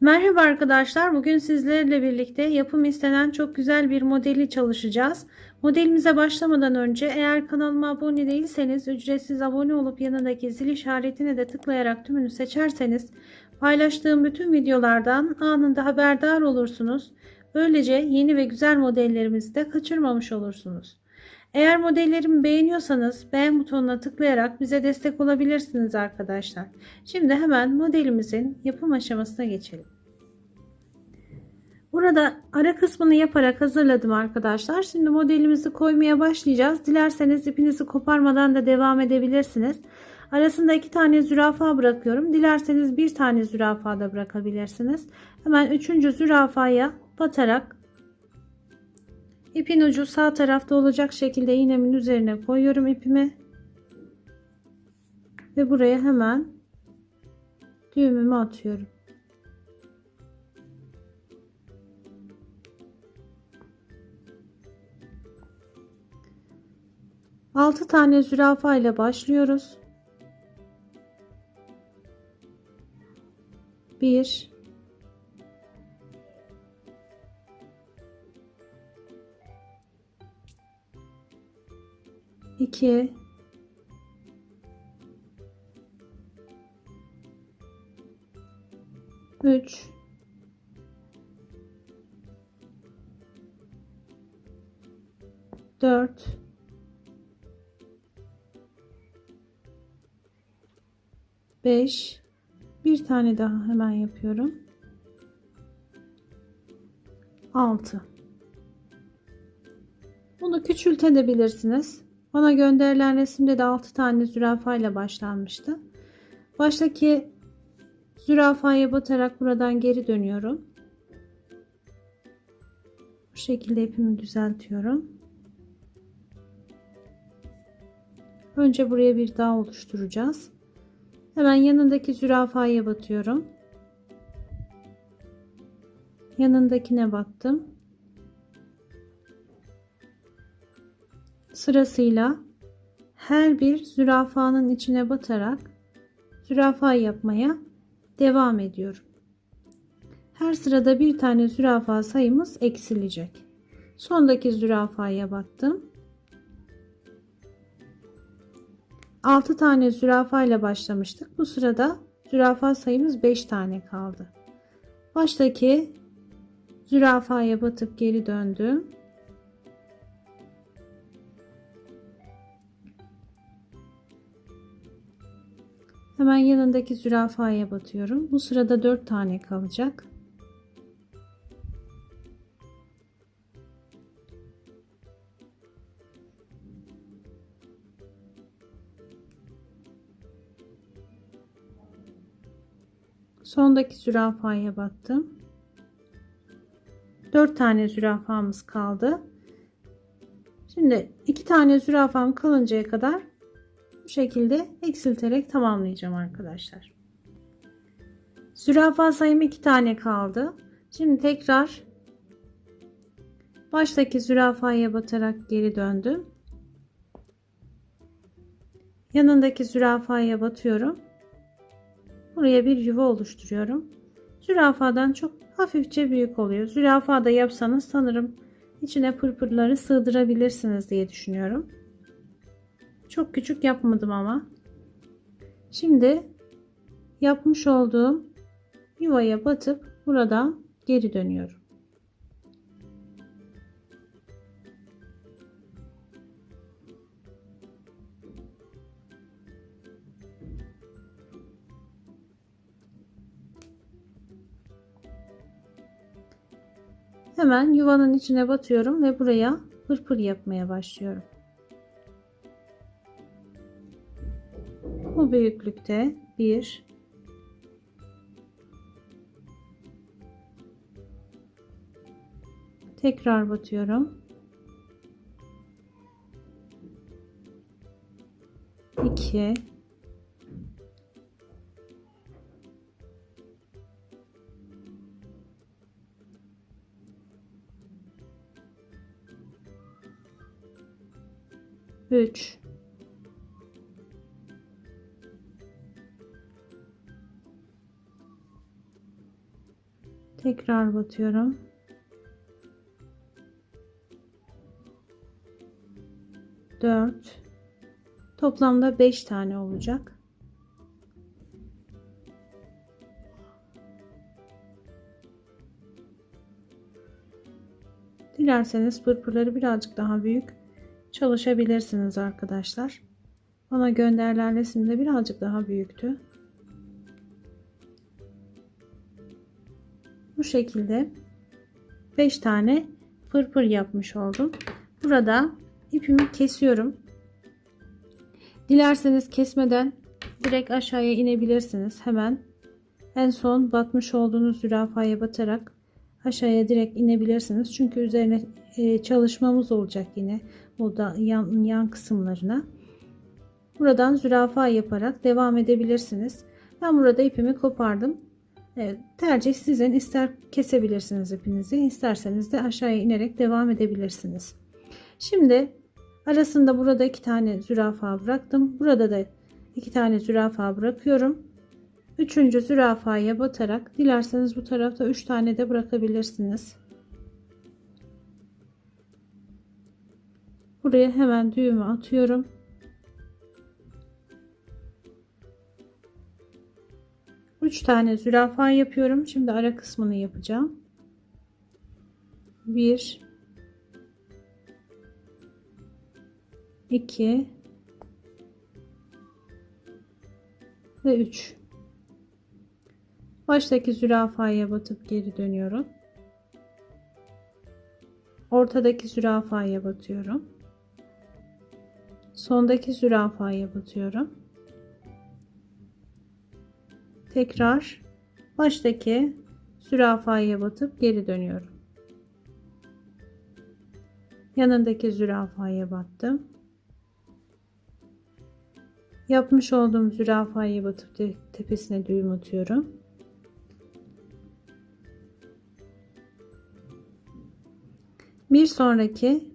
Merhaba arkadaşlar. Bugün sizlerle birlikte yapım istenen çok güzel bir modeli çalışacağız. Modelimize başlamadan önce eğer kanalıma abone değilseniz ücretsiz abone olup yanındaki zil işaretine de tıklayarak tümünü seçerseniz paylaştığım bütün videolardan anında haberdar olursunuz. Böylece yeni ve güzel modellerimizi de kaçırmamış olursunuz. Eğer modellerimi beğeniyorsanız beğen butonuna tıklayarak bize destek olabilirsiniz arkadaşlar. Şimdi hemen modelimizin yapım aşamasına geçelim. Burada ara kısmını yaparak hazırladım arkadaşlar. Şimdi modelimizi koymaya başlayacağız. Dilerseniz ipinizi koparmadan da devam edebilirsiniz. Arasında iki tane zürafa bırakıyorum. Dilerseniz bir tane zürafa da bırakabilirsiniz. Hemen üçüncü zürafaya batarak ipin ucu sağ tarafta olacak şekilde iğnemin üzerine koyuyorum ipimi. Ve buraya hemen düğümümü atıyorum. Altı tane zürafa ile başlıyoruz. Bir, iki, üç, dört, beş, bir tane daha hemen yapıyorum. Altı. Bunu küçültebilirsiniz. Bana gönderilen resimde de 6 tane zürafa ile başlanmıştı. Baştaki zürafaya batarak buradan geri dönüyorum. Bu şekilde ipimi düzeltiyorum. Önce buraya bir dağ oluşturacağız. Hemen yanındaki zürafaya batıyorum. Yanındakine battım. Sırasıyla her bir zürafanın içine batarak zürafa yapmaya devam ediyorum. Her sırada bir tane zürafa sayımız eksilecek. Sondaki zürafaya battım. 6 tane zürafa ile başlamıştık. Bu sırada zürafa sayımız 5 tane kaldı. Baştaki zürafaya batıp geri döndüm. Hemen yanındaki zürafaya batıyorum. Bu sırada 4 tane kalacak. Sondaki zürafaya battım. 4 tane zürafamız kaldı. Şimdi 2 tane zürafam kalıncaya kadar bu şekilde eksilterek tamamlayacağım arkadaşlar. Zürafa sayım 2 tane kaldı. Şimdi tekrar baştaki zürafaya batarak geri döndüm. Yanındaki zürafaya batıyorum. Buraya bir yuva oluşturuyorum. Zürafadan çok hafifçe büyük oluyor. Zürafa da yapsanız sanırım içine pırpırları sığdırabilirsiniz diye düşünüyorum. Çok küçük yapmadım ama. Şimdi yapmış olduğum yuvaya batıp buradan geri dönüyorum. Hemen yuvanın içine batıyorum ve buraya pırpır yapmaya başlıyorum. Bu büyüklükte? Bir. Tekrar batıyorum. 2 3 Tekrar batıyorum. Dört. Toplamda beş tane olacak. Dilerseniz pırpırları birazcık daha büyük çalışabilirsiniz arkadaşlar. Bana gönderilen resimde birazcık daha büyüktü. Bu şekilde 5 tane pırpır yapmış oldum. Burada ipimi kesiyorum. Dilerseniz kesmeden direkt aşağıya inebilirsiniz. Hemen en son batmış olduğunuz zürafaya batarak aşağıya direkt inebilirsiniz. Çünkü üzerine e, çalışmamız olacak yine burada yan, yan kısımlarına. Buradan zürafa yaparak devam edebilirsiniz. Ben burada ipimi kopardım. Evet, tercih sizin. ister kesebilirsiniz ipinizi. isterseniz de aşağıya inerek devam edebilirsiniz. Şimdi arasında burada iki tane zürafa bıraktım. Burada da iki tane zürafa bırakıyorum. Üçüncü zürafaya batarak dilerseniz bu tarafta üç tane de bırakabilirsiniz. Buraya hemen düğümü atıyorum. 3 tane zürafa yapıyorum. Şimdi ara kısmını yapacağım. 1 2 ve 3 baştaki zürafaya batıp geri dönüyorum ortadaki zürafaya batıyorum sondaki zürafaya batıyorum tekrar baştaki zürafaya batıp geri dönüyorum. Yanındaki zürafaya battım. Yapmış olduğum zürafaya batıp tepesine düğüm atıyorum. Bir sonraki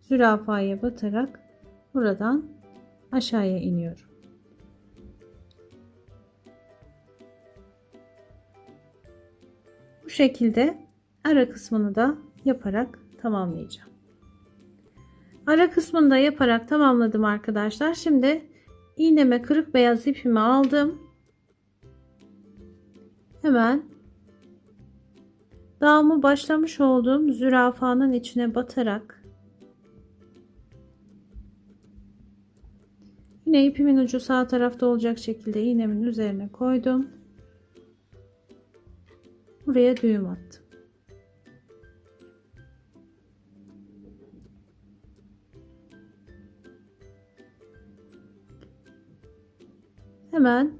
zürafaya batarak buradan aşağıya iniyorum. Şekilde ara kısmını da yaparak tamamlayacağım. Ara kısmını da yaparak tamamladım arkadaşlar. Şimdi iğneme kırık beyaz ipimi aldım. Hemen dağımı başlamış olduğum zürafanın içine batarak yine ipimin ucu sağ tarafta olacak şekilde iğnemin üzerine koydum. Buraya düğüm attım. Hemen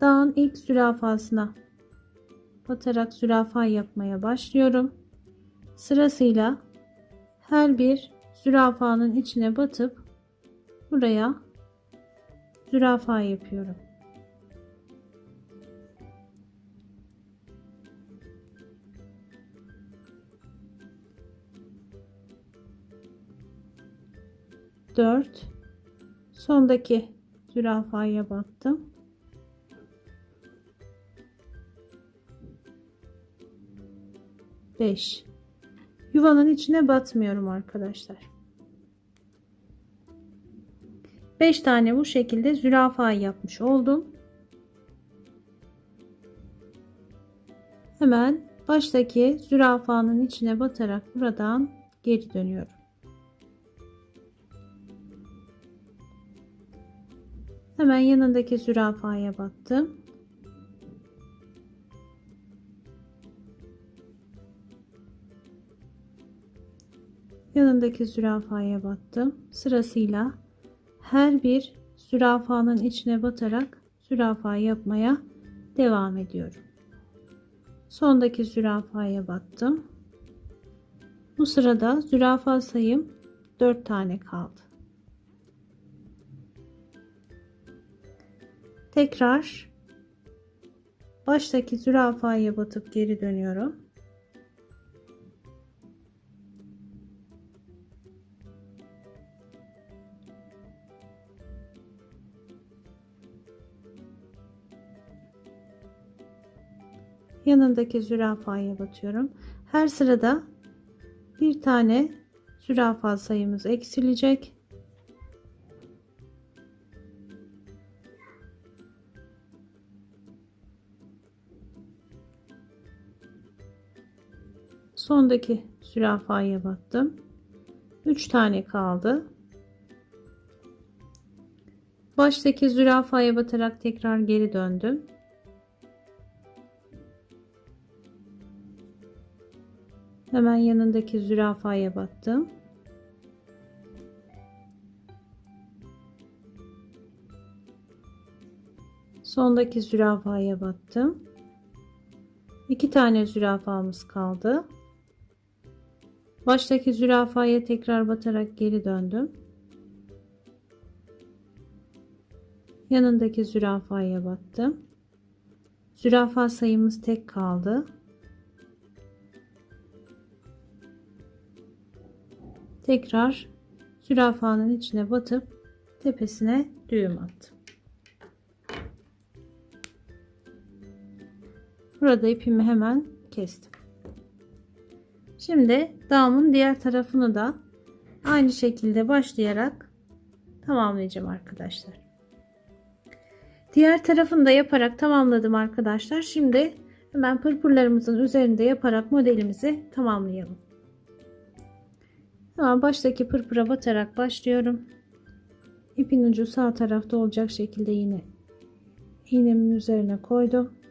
dağın ilk zürafasına batarak zürafa yapmaya başlıyorum. Sırasıyla her bir zürafanın içine batıp buraya zürafa yapıyorum. 4 sondaki zürafaya battım. Beş. Yuvanın içine batmıyorum arkadaşlar. Beş tane bu şekilde zürafa yapmış oldum. Hemen baştaki zürafanın içine batarak buradan geri dönüyorum. Hemen yanındaki zürafaya battım. Yanındaki zürafaya battım. Sırasıyla her bir zürafanın içine batarak zürafa yapmaya devam ediyorum. Sondaki zürafaya battım. Bu sırada zürafa sayım 4 tane kaldı. Tekrar baştaki zürafaya batıp geri dönüyorum. yanındaki zürafaya batıyorum. Her sırada bir tane zürafa sayımız eksilecek. Sondaki zürafaya battım. 3 tane kaldı. Baştaki zürafaya batarak tekrar geri döndüm. Hemen yanındaki zürafaya battım. Sondaki zürafaya battım. İki tane zürafamız kaldı. Baştaki zürafaya tekrar batarak geri döndüm. Yanındaki zürafaya battım. Zürafa sayımız tek kaldı. Tekrar zürafanın içine batıp tepesine düğüm attım. Burada ipimi hemen kestim. Şimdi dağımın diğer tarafını da aynı şekilde başlayarak tamamlayacağım arkadaşlar. Diğer tarafını da yaparak tamamladım arkadaşlar. Şimdi hemen pırpırlarımızın üzerinde yaparak modelimizi tamamlayalım. Hemen baştaki pırpıra batarak başlıyorum. İpin ucu sağ tarafta olacak şekilde yine iğnemin üzerine koydum.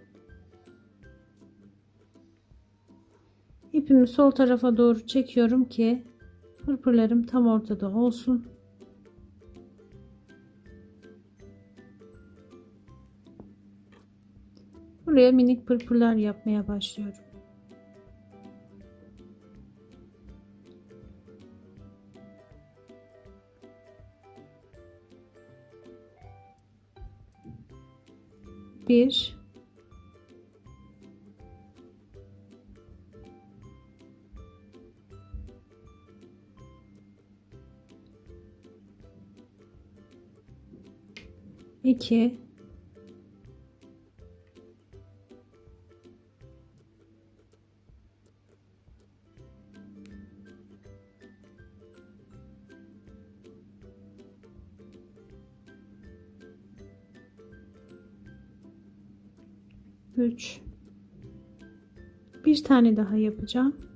İpimi sol tarafa doğru çekiyorum ki pırpırlarım tam ortada olsun. Buraya minik pırpırlar yapmaya başlıyorum. Bir, 2 3 bir tane daha yapacağım.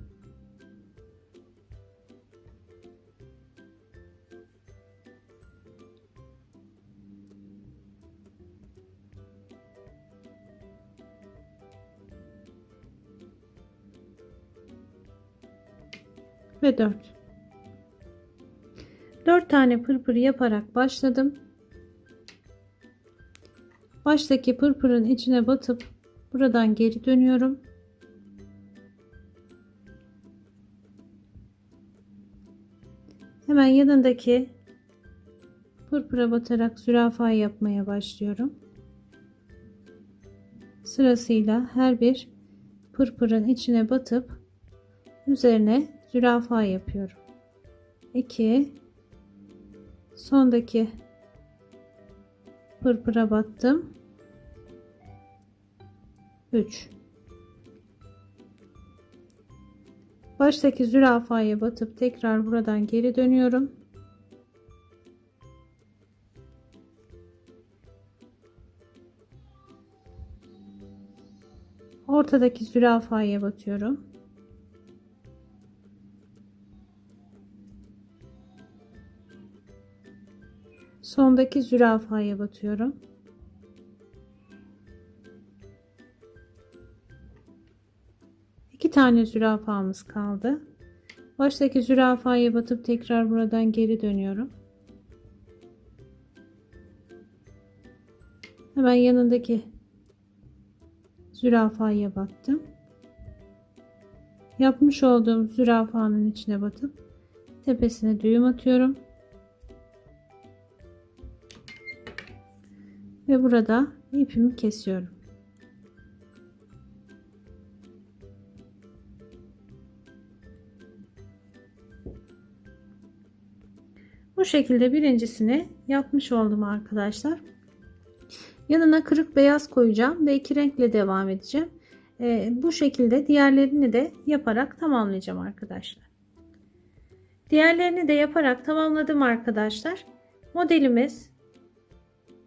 Ve 4. 4 tane pırpır yaparak başladım. Baştaki pırpırın içine batıp buradan geri dönüyorum. Hemen yanındaki pırpıra batarak zürafa yapmaya başlıyorum. Sırasıyla her bir pırpırın içine batıp üzerine zürafa yapıyorum. 2 sondaki pırpıra battım. 3 Baştaki zürafaya batıp tekrar buradan geri dönüyorum. Ortadaki zürafaya batıyorum. Sondaki zürafaya batıyorum. İki tane zürafamız kaldı. Baştaki zürafaya batıp tekrar buradan geri dönüyorum. Hemen yanındaki zürafaya battım. Yapmış olduğum zürafanın içine batıp tepesine düğüm atıyorum. Ve burada ipimi kesiyorum. Bu şekilde birincisini yapmış oldum arkadaşlar. Yanına kırık beyaz koyacağım ve iki renkle devam edeceğim. Ee, bu şekilde diğerlerini de yaparak tamamlayacağım arkadaşlar. Diğerlerini de yaparak tamamladım arkadaşlar. Modelimiz